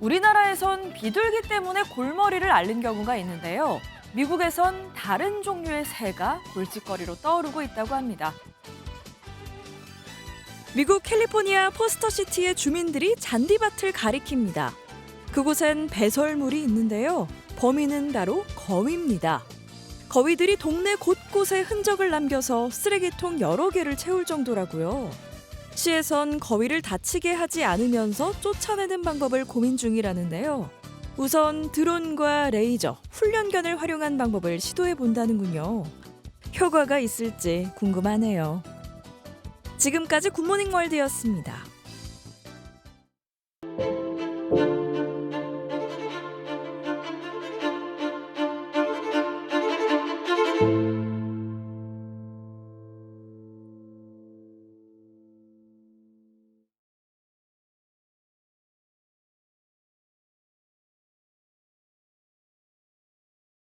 우리나라에선 비둘기 때문에 골머리를 앓는 경우가 있는데요. 미국에선 다른 종류의 새가 골칫거리로 떠오르고 있다고 합니다. 미국 캘리포니아 포스터시티의 주민들이 잔디밭을 가리킵니다. 그곳엔 배설물이 있는데요. 범인은 바로 거위입니다. 거위들이 동네 곳곳에 흔적을 남겨서 쓰레기통 여러 개를 채울 정도라고요. 시에선 거위를 다치게 하지 않으면서 쫓아내는 방법을 고민 중이라는데요. 우선 드론과 레이저, 훈련견을 활용한 방법을 시도해 본다는군요. 효과가 있을지 궁금하네요. 지금까지 굿모닝 월드였습니다.